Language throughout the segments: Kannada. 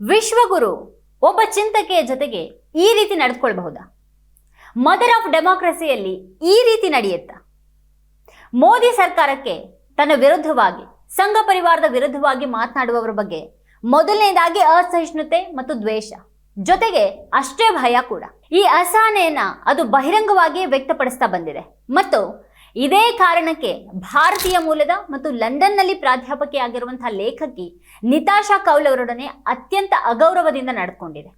ವಿಶ್ವಗುರು ಒಬ್ಬ ಚಿಂತಕಿಯ ಜೊತೆಗೆ ಈ ರೀತಿ ನಡೆದುಕೊಳ್ಬಹುದಾ? ಮದರ್ ಆಫ್ ಡೆಮಾಕ್ರಸಿಯಲ್ಲಿ ಈ ರೀತಿ ನಡೆಯುತ್ತಾ? ಮೋದಿ ಸರ್ಕಾರಕ್ಕೆ ತನ್ನ ವಿರುದ್ಧವಾಗಿ, ಸಂಘ ಪರಿವಾರದ ವಿರುದ್ಧವಾಗಿ ಮಾತನಾಡುವವರ ಬಗ್ಗೆ ಮೊದಲನೇದಾಗಿ ಅಸಹಿಷ್ಣುತೆ ಮತ್ತು ದ್ವೇಷ ಜೊತೆಗೆ ಅಷ್ಟೇ ಭಯ ಕೂಡ. ಈ ಅಸಹನೆಯನ್ನ ಅದು ಬಹಿರಂಗವಾಗಿ ವ್ಯಕ್ತಪಡಿಸ್ತಾ ಬಂದಿದೆ. ಮತ್ತು ಇದೇ ಕಾರಣಕ್ಕೆ ಭಾರತೀಯ ಮೂಲದ ಮತ್ತು ಲಂಡನ್ನಲ್ಲಿ ಪ್ರಾಧ್ಯಾಪಕಿಯಾಗಿರುವಂತಹ ಲೇಖಕಿ ನಿತಾಶಾ ಕೌಲ್ ಅವರೊಡನೆ ಅತ್ಯಂತ ಅಗೌರವದಿಂದ ನಡೆದುಕೊಂಡಿದೆ.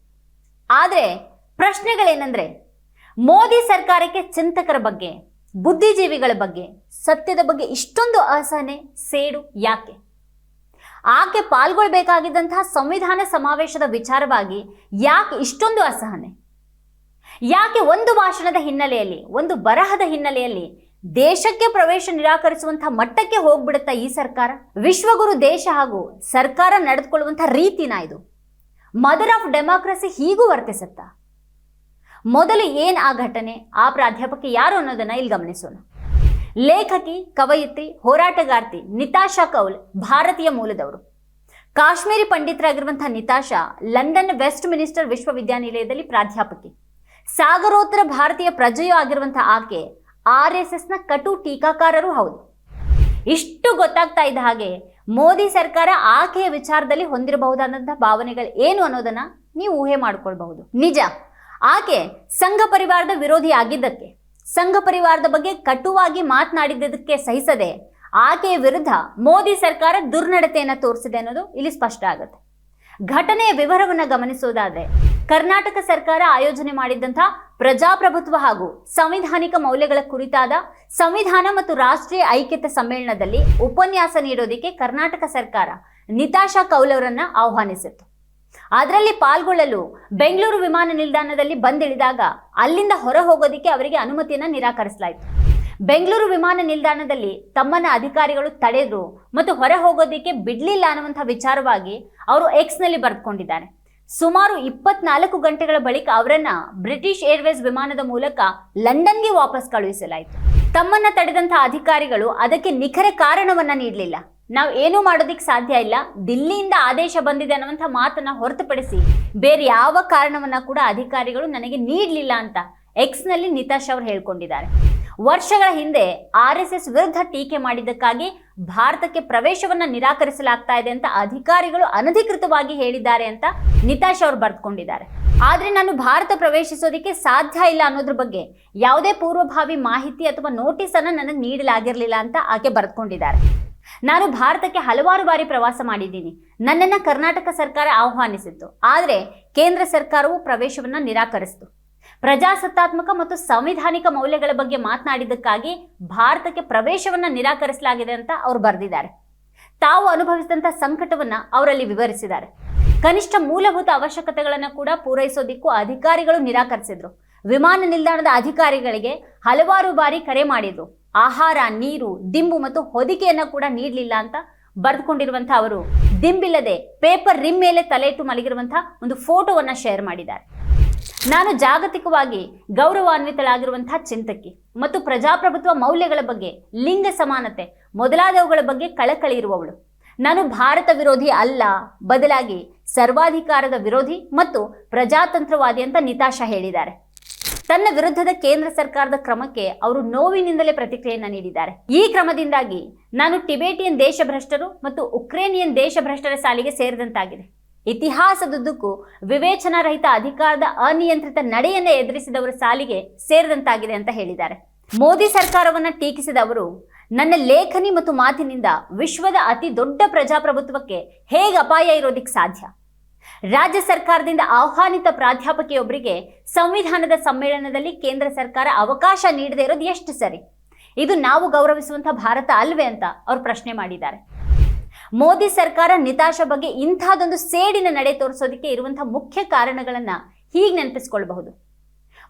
ಆದರೆ ಪ್ರಶ್ನೆಗಳೇನೆಂದರೆ, ಮೋದಿ ಸರ್ಕಾರಕ್ಕೆ ಚಿಂತಕರ ಬಗ್ಗೆ, ಬುದ್ಧಿಜೀವಿಗಳ ಬಗ್ಗೆ, ಸತ್ಯದ ಬಗ್ಗೆ ಇಷ್ಟೊಂದು ಅಸಹನೆ, ಸೇಡು ಯಾಕೆ? ಆಕೆ ಪಾಲ್ಗೊಳ್ಬೇಕಾಗಿದ್ದಂತಹ ಸಂವಿಧಾನ ಸಮಾವೇಶದ ವಿಚಾರವಾಗಿ ಯಾಕೆ ಇಷ್ಟೊಂದು ಅಸಹನೆ? ಯಾಕೆ ಒಂದು ಭಾಷಣದ ಹಿನ್ನೆಲೆಯಲ್ಲಿ, ಒಂದು ಬರಹದ ಹಿನ್ನೆಲೆಯಲ್ಲಿ ದೇಶಕ್ಕೆ ಪ್ರವೇಶ ನಿರಾಕರಿಸುವಂತಹ ಮಟ್ಟಕ್ಕೆ ಹೋಗ್ಬಿಡುತ್ತಾ ಈ ಸರ್ಕಾರ? ವಿಶ್ವಗುರು ದೇಶ ಹಾಗೂ ಸರ್ಕಾರ ನಡೆದುಕೊಳ್ಳುವಂತಹ ರೀತಿನ ಇದು? ಮದರ್ ಆಫ್ ಡೆಮಾಕ್ರಸಿ ಹೀಗೂ ವರ್ತಿಸುತ್ತಾ? ಮೊದಲು ಏನ್ ಆ ಘಟನೆ, ಆ ಪ್ರಾಧ್ಯಾಪಕಿ ಯಾರು ಅನ್ನೋದನ್ನ ಇಲ್ಲಿ ಗಮನಿಸೋಣ. ಲೇಖಕಿ, ಕವಯಿತ್ರಿ, ಹೋರಾಟಗಾರ್ತಿ ನಿತಾಶಾ ಕೌಲ್, ಭಾರತೀಯ ಮೂಲದವರು. ಕಾಶ್ಮೀರಿ ಪಂಡಿತರಾಗಿರುವಂತಹ ನಿತಾಶಾ, ಲಂಡನ್ ವೆಸ್ಟ್ ಮಿನಿಸ್ಟರ್ ವಿಶ್ವವಿದ್ಯಾನಿಲಯದಲ್ಲಿ ಪ್ರಾಧ್ಯಾಪಕಿ. ಸಾಗರೋತ್ತರ ಭಾರತೀಯ ಪ್ರಜೆಯೂ ಆಗಿರುವಂತಹ ಆಕೆ ಆರ್ ಎಸ್ ಎಸ್ನ ಕಟು ಟೀಕಾಕಾರರು ಹೌದು. ಇಷ್ಟು ಗೊತ್ತಾಗ್ತಾ ಇದ್ದ ಹಾಗೆ ಮೋದಿ ಸರ್ಕಾರ ಆಕೆಯ ವಿಚಾರದಲ್ಲಿ ಹೊಂದಿರಬಹುದಾದಂತಹ ಭಾವನೆಗಳು ಏನು ಅನ್ನೋದನ್ನ ನೀವು ಊಹೆ ಮಾಡ್ಕೊಳ್ಬಹುದು. ನಿಜ. ಆಕೆ ಸಂಘ ಪರಿವಾರದ ವಿರೋಧಿ ಆಗಿದ್ದಕ್ಕೆ, ಸಂಘ ಪರಿವಾರದ ಬಗ್ಗೆ ಕಟುವಾಗಿ ಮಾತನಾಡಿದ್ದಕ್ಕೆ ಸಹಿಸದೆ ಆಕೆಯ ವಿರುದ್ಧ ಮೋದಿ ಸರ್ಕಾರ ದುರ್ನಡತೆಯನ್ನು ತೋರಿಸಿದೆ ಅನ್ನೋದು ಇಲ್ಲಿ ಸ್ಪಷ್ಟ ಆಗುತ್ತೆ. ಘಟನೆಯ ವಿವರವನ್ನು ಗಮನಿಸೋದಾದ್ರೆ ಕರ್ನಾಟಕ ಸರ್ಕಾರ ಆಯೋಜನೆ ಮಾಡಿದ್ದಂತಹ ಪ್ರಜಾಪ್ರಭುತ್ವ ಹಾಗೂ ಸಂವಿಧಾನಿಕ ಮೌಲ್ಯಗಳ ಕುರಿತಾದ ಸಂವಿಧಾನ ಮತ್ತು ರಾಷ್ಟ್ರೀಯ ಐಕ್ಯತೆ ಸಮ್ಮೇಳನದಲ್ಲಿ ಉಪನ್ಯಾಸ ನೀಡೋದಕ್ಕೆ ಕರ್ನಾಟಕ ಸರ್ಕಾರ ನಿತಾಶಾ ಕೌಲ್ ಅವರನ್ನ ಆಹ್ವಾನಿಸಿತ್ತು. ಅದರಲ್ಲಿ ಪಾಲ್ಗೊಳ್ಳಲು ಬೆಂಗಳೂರು ವಿಮಾನ ನಿಲ್ದಾಣದಲ್ಲಿ ಬಂದಿಳಿದಾಗ ಅಲ್ಲಿಂದ ಹೊರ ಹೋಗೋದಿಕ್ಕೆ ಅವರಿಗೆ ಅನುಮತಿಯನ್ನ ನಿರಾಕರಿಸಲಾಯಿತು. ಬೆಂಗಳೂರು ವಿಮಾನ ನಿಲ್ದಾಣದಲ್ಲಿ ತಮ್ಮನ್ನ ಅಧಿಕಾರಿಗಳು ತಡೆದ್ರು ಮತ್ತು ಹೊರ ಹೋಗೋದಿಕ್ಕೆ ಬಿಡ್ಲಿಲ್ಲ ಅನ್ನುವಂಥ ವಿಚಾರವಾಗಿ ಅವರು ಎಕ್ಸ್ನಲ್ಲಿ ಬರೆದುಕೊಂಡಿದ್ದಾರೆ ಸುಮಾರು ಇಪ್ಪತ್ನಾಲ್ಕು ಗಂಟೆಗಳ ಬಳಿಕ ಅವರನ್ನ ಬ್ರಿಟಿಷ್ ಏರ್ವೇಸ್ ವಿಮಾನದ ಮೂಲಕ ಲಂಡನ್ಗೆ ವಾಪಸ್ ಕಳುಹಿಸಲಾಯಿತು. ತಮ್ಮನ್ನ ತಡೆದಂತಹ ಅಧಿಕಾರಿಗಳು ಅದಕ್ಕೆ ನಿಖರ ಕಾರಣವನ್ನ ನೀಡಲಿಲ್ಲ. ನಾವು ಏನೂ ಮಾಡೋದಿಕ್ಕೆ ಸಾಧ್ಯ ಇಲ್ಲ. ದಿಲ್ಲಿಯಿಂದ ಆದೇಶ ಬಂದಿದೆ ಅನ್ನುವಂಥ ಮಾತನ್ನ ಹೊರತುಪಡಿಸಿ ಬೇರೆ ಯಾವ ಕಾರಣವನ್ನ ಕೂಡ ಅಧಿಕಾರಿಗಳು ನನಗೆ ನೀಡಲಿಲ್ಲ ಅಂತ ಎಕ್ಸ್ನಲ್ಲಿ ನಿತಾಶ್ ಅವರು ಹೇಳ್ಕೊಂಡಿದ್ದಾರೆ. ವರ್ಷಗಳ ಹಿಂದೆ ಆರ್ ಎಸ್ ಎಸ್ ವಿರುದ್ಧ ಟೀಕೆ ಮಾಡಿದ್ದಕ್ಕಾಗಿ ಭಾರತಕ್ಕೆ ಪ್ರವೇಶವನ್ನ ನಿರಾಕರಿಸಲಾಗ್ತಾ ಇದೆ ಅಂತ ಅಧಿಕಾರಿಗಳು ಅನಧಿಕೃತವಾಗಿ ಹೇಳಿದ್ದಾರೆ ಅಂತ ನಿತಾಶ್ ಅವರು ಬರೆದುಕೊಂಡಿದ್ದಾರೆ. ಆದ್ರೆ ನಾನು ಭಾರತ ಪ್ರವೇಶಿಸೋದಕ್ಕೆ ಸಾಧ್ಯ ಇಲ್ಲ ಅನ್ನೋದ್ರ ಬಗ್ಗೆ ಯಾವುದೇ ಪೂರ್ವಭಾವಿ ಮಾಹಿತಿ ಅಥವಾ ನೋಟಿಸ್ ಅನ್ನ ನನಗೆ ನೀಡಲಾಗಿರಲಿಲ್ಲ ಅಂತ ಆಕೆ ಬರೆದುಕೊಂಡಿದ್ದಾರೆ. ನಾನು ಭಾರತಕ್ಕೆ ಹಲವಾರು ಬಾರಿ ಪ್ರವಾಸ ಮಾಡಿದ್ದೀನಿ. ನನ್ನನ್ನು ಕರ್ನಾಟಕ ಸರ್ಕಾರ ಆಹ್ವಾನಿಸಿತ್ತು. ಆದರೆ ಕೇಂದ್ರ ಸರ್ಕಾರವು ಪ್ರವೇಶವನ್ನು ನಿರಾಕರಿಸಿತು. ಪ್ರಜಾಸತ್ತಾತ್ಮಕ ಮತ್ತು ಸಂವಿಧಾನಿಕ ಮೌಲ್ಯಗಳ ಬಗ್ಗೆ ಮಾತನಾಡಿದ್ದಕ್ಕಾಗಿ ಭಾರತಕ್ಕೆ ಪ್ರವೇಶವನ್ನ ನಿರಾಕರಿಸಲಾಗಿದೆ ಅಂತ ಅವರು ಬರೆದಿದ್ದಾರೆ. ತಾವು ಅನುಭವಿಸಿದಂಥ ಸಂಕಟವನ್ನ ಅವರಲ್ಲಿ ವಿವರಿಸಿದ್ದಾರೆ. ಕನಿಷ್ಠ ಮೂಲಭೂತ ಅವಶ್ಯಕತೆಗಳನ್ನ ಕೂಡ ಪೂರೈಸೋದಿಕ್ಕೂ ಅಧಿಕಾರಿಗಳು ನಿರಾಕರಿಸಿದ್ರು. ವಿಮಾನ ನಿಲ್ದಾಣದ ಅಧಿಕಾರಿಗಳಿಗೆ ಹಲವಾರು ಬಾರಿ ಕರೆ ಮಾಡಿದ್ರು. ಆಹಾರ, ನೀರು, ದಿಂಬು ಮತ್ತು ಹೊದಿಕೆಯನ್ನ ಕೂಡ ನೀಡಲಿಲ್ಲ ಅಂತ ಬರೆದುಕೊಂಡಿರುವಂತಹ ಅವರು. ದಿಂಬಿಲ್ಲದೆ ಪೇಪರ್ ರಿಮ್ ಮೇಲೆ ತಲೆ ಇಟ್ಟು ಮಲಗಿರುವಂತಹ ಒಂದು ಫೋಟೋವನ್ನ ಶೇರ್ ಮಾಡಿದ್ದಾರೆ. ನಾನು ಜಾಗತಿಕವಾಗಿ ಗೌರವಾನ್ವಿತಳಾಗಿರುವಂತಹ ಚಿಂತಕಿ ಮತ್ತು ಪ್ರಜಾಪ್ರಭುತ್ವ ಮೌಲ್ಯಗಳ ಬಗ್ಗೆ ಲಿಂಗ ಸಮಾನತೆ ಮೊದಲಾದವುಗಳ ಬಗ್ಗೆ ಕಳಕಳಿ ಇರುವವಳು ನಾನು ಭಾರತ ವಿರೋಧಿ ಅಲ್ಲ, ಬದಲಾಗಿ ಸರ್ವಾಧಿಕಾರದ ವಿರೋಧಿ ಮತ್ತು ಪ್ರಜಾತಂತ್ರವಾದಿ ಅಂತ ನಿತಾಶಾ ಹೇಳಿದ್ದಾರೆ. ತನ್ನ ವಿರುದ್ಧದ ಕೇಂದ್ರ ಸರ್ಕಾರದ ಕ್ರಮಕ್ಕೆ ಅವರು ನೋವಿನಿಂದಲೇ ಪ್ರತಿಕ್ರಿಯೆಯನ್ನು ನೀಡಿದ್ದಾರೆ. ಈ ಕ್ರಮದಿಂದಾಗಿ ನಾನು ಟಿಬೇಟಿಯನ್ ದೇಶಭ್ರಷ್ಟರು ಮತ್ತು ಉಕ್ರೇನಿಯನ್ ದೇಶಭ್ರಷ್ಟರ ಸಾಲಿಗೆ ಸೇರಿದಂತಾಗಿದೆ. ಇತಿಹಾಸದುದ್ದಕ್ಕೂ ವಿವೇಚನಾರಹಿತ ಅಧಿಕಾರದ ಅನಿಯಂತ್ರಿತ ನಡೆಯನ್ನೇ ಎದುರಿಸಿದವರ ಸಾಲಿಗೆ ಸೇರಿದಂತಾಗಿದೆ ಅಂತ ಹೇಳಿದ್ದಾರೆ. ಮೋದಿ ಸರ್ಕಾರವನ್ನ ಟೀಕಿಸಿದ ಅವರು ನನ್ನ ಲೇಖನಿ ಮತ್ತು ಮಾತಿನಿಂದ ವಿಶ್ವದ ಅತಿ ದೊಡ್ಡ ಪ್ರಜಾಪ್ರಭುತ್ವಕ್ಕೆ ಹೇಗೆ ಅಪಾಯ ಇರೋದಿಕ್ ಸಾಧ್ಯ? ರಾಜ್ಯ ಸರ್ಕಾರದಿಂದ ಆಹ್ವಾನಿತ ಪ್ರಾಧ್ಯಾಪಕಿಯೊಬ್ಬರಿಗೆ ಸಂವಿಧಾನದ ಸಮ್ಮೇಳನದಲ್ಲಿ ಕೇಂದ್ರ ಸರ್ಕಾರ ಅವಕಾಶ ನೀಡದೇ ಇರೋದು ಎಷ್ಟು ಸರಿ? ಇದು ನಾವು ಗೌರವಿಸುವಂತಹ ಭಾರತ ಅಲ್ವೇ ಅಂತ ಅವರು ಪ್ರಶ್ನೆ ಮಾಡಿದ್ದಾರೆ. ಮೋದಿ ಸರ್ಕಾರ ನಿತಾಶ ಬಗ್ಗೆ ಇಂಥದ್ದೊಂದು ಸೇಡಿನ ನಡೆ ತೋರಿಸೋದಕ್ಕೆ ಇರುವಂತಹ ಮುಖ್ಯ ಕಾರಣಗಳನ್ನ ಹೀಗೆ ನೆನಪಿಸ್ಕೊಳ್ಬಹುದು.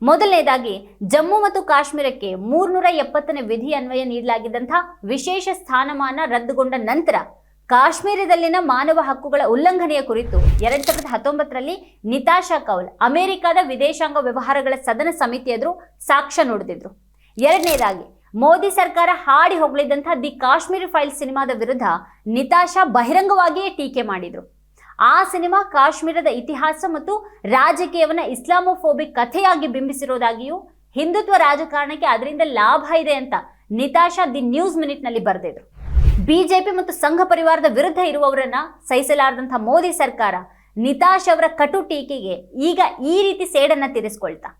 ಮೊದಲನೇದಾಗಿ, ಜಮ್ಮು ಮತ್ತು ಕಾಶ್ಮೀರಕ್ಕೆ ಮೂರ್ನೂರ ಎಪ್ಪತ್ತನೇ ವಿಧಿ ಅನ್ವಯ ನೀಡಲಾಗಿದ್ದಂಥ ವಿಶೇಷ ಸ್ಥಾನಮಾನ ರದ್ದುಗೊಂಡ ನಂತರ ಕಾಶ್ಮೀರದಲ್ಲಿನ ಮಾನವ ಹಕ್ಕುಗಳ ಉಲ್ಲಂಘನೆಯ ಕುರಿತು ಎರಡ್ ಸಾವಿರದ ಹತ್ತೊಂಬತ್ತರಲ್ಲಿ ನಿತಾಶಾ ಕೌಲ್ ಅಮೆರಿಕದ ವಿದೇಶಾಂಗ ವ್ಯವಹಾರಗಳ ಸದನ ಸಮಿತಿ ಎದುರು ಸಾಕ್ಷ್ಯ ನುಡಿದಿದ್ರು ಎರಡನೇದಾಗಿ ಮೋದಿ ಸರ್ಕಾರ ಹಾಡಿ ಹೊಗಳಿದಂತಹ ದಿ ಕಾಶ್ಮೀರಿ ಫೈಲ್ ಸಿನಿಮಾದ ವಿರುದ್ಧ ನಿತಾಶಾ ಬಹಿರಂಗವಾಗಿಯೇ ಟೀಕೆ ಮಾಡಿದ್ರು. ಆ ಸಿನಿಮಾ ಕಾಶ್ಮೀರದ ಇತಿಹಾಸ ಮತ್ತು ರಾಜಕೀಯವನ್ನ ಇಸ್ಲಾಮೋಫೋಬಿಕ್ ಕಥೆಯಾಗಿ ಬಿಂಬಿಸಿರೋದಾಗಿಯೂ ಹಿಂದುತ್ವ ರಾಜಕಾರಣಕ್ಕೆ ಅದರಿಂದ ಲಾಭ ಇದೆ ಅಂತ ನಿತಾಶಾ ದಿ ನ್ಯೂಸ್ ಮಿನಿಟ್ನಲ್ಲಿ ಬರೆದಿದ್ರು. ಬಿಜೆಪಿ ಮತ್ತು ಸಂಘ ಪರಿವಾರದ ವಿರುದ್ಧ ಇರುವವರನ್ನ ಸಹಿಸಲಾರದಂಥ ಮೋದಿ ಸರ್ಕಾರ ನಿತಾಶ್ ಅವರ ಕಟು ಟೀಕೆಗೆ ಈಗ ಈ ರೀತಿ ಸೇಡನ್ನ ತೀರಿಸ್ಕೊಳ್ತಾ.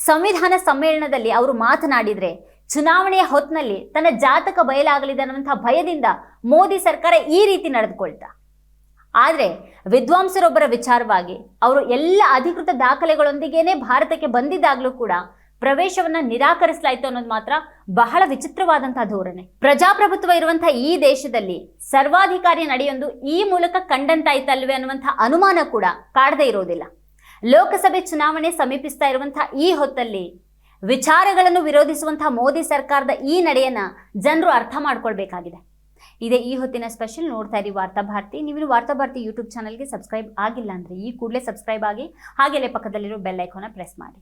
ಸಂವಿಧಾನ ಸಮ್ಮೇಳನದಲ್ಲಿ ಅವರು ಮಾತನಾಡಿದ್ರೆ ಚುನಾವಣೆಯ ಹೊತ್ತಿನಲ್ಲಿ ತನ್ನ ಜಾತಕ ಬಯಲಾಗಲಿದೆ ಅನ್ನುವಂಥ ಭಯದಿಂದ ಮೋದಿ ಸರ್ಕಾರ ಈ ರೀತಿ ನಡೆದುಕೊಳ್ತಾ. ಆದರೆ ವಿದ್ವಾಂಸರೊಬ್ಬರ ವಿಚಾರವಾಗಿ ಅವರು ಎಲ್ಲ ಅಧಿಕೃತ ದಾಖಲೆಗಳೊಂದಿಗೇನೆ ಭಾರತಕ್ಕೆ ಬಂದಿದ್ದಾಗಲೂ ಕೂಡ ಪ್ರವೇಶವನ್ನ ನಿರಾಕರಿಸಲಾಯಿತು ಅನ್ನೋದು ಮಾತ್ರ ಬಹಳ ವಿಚಿತ್ರವಾದಂತಹ ಧೋರಣೆ. ಪ್ರಜಾಪ್ರಭುತ್ವ ಇರುವಂತಹ ಈ ದೇಶದಲ್ಲಿ ಸರ್ವಾಧಿಕಾರಿ ನಡೆಯೊಂದು ಈ ಮೂಲಕ ಕಂಡಂತಾಯ್ತಲ್ವೇ ಅನ್ನುವಂಥ ಅನುಮಾನ ಕೂಡ ಕಾಡದೇ ಇರೋದಿಲ್ಲ. ಲೋಕಸಭೆ ಚುನಾವಣೆ ಸಮೀಪಿಸ್ತಾ ಇರುವಂತಹ ಈ ಹೊತ್ತಲ್ಲಿ ವಿಚಾರಗಳನ್ನು ವಿರೋಧಿಸುವಂತಹ ಮೋದಿ ಸರ್ಕಾರದ ಈ ನಡೆಯನ್ನ ಜನರು ಅರ್ಥ ಮಾಡ್ಕೊಳ್ಬೇಕಾಗಿದೆ. ಇದೇ ಈ ಹೊತ್ತಿನ ಸ್ಪೆಷಲ್ ನೋಡ್ತಾ ಇರಿ ವಾರ್ತಾ ಭಾರತಿ. ನೀವು ವಾರ್ತಾ ಭಾರತಿ ಯೂಟ್ಯೂಬ್ ಚಾನಲ್ಗೆ ಸಬ್ಸ್ಕ್ರೈಬ್ ಆಗಿಲ್ಲ ಅಂದ್ರೆ ಈ ಕೂಡಲೇ ಸಬ್ಸ್ಕ್ರೈಬ್ ಆಗಿ ಹಾಗೆಲ್ಲೇ ಪಕ್ಕದಲ್ಲಿರೋ ಬೆಲ್ ಐಕಾನ ಪ್ರೆಸ್ ಮಾಡಿ.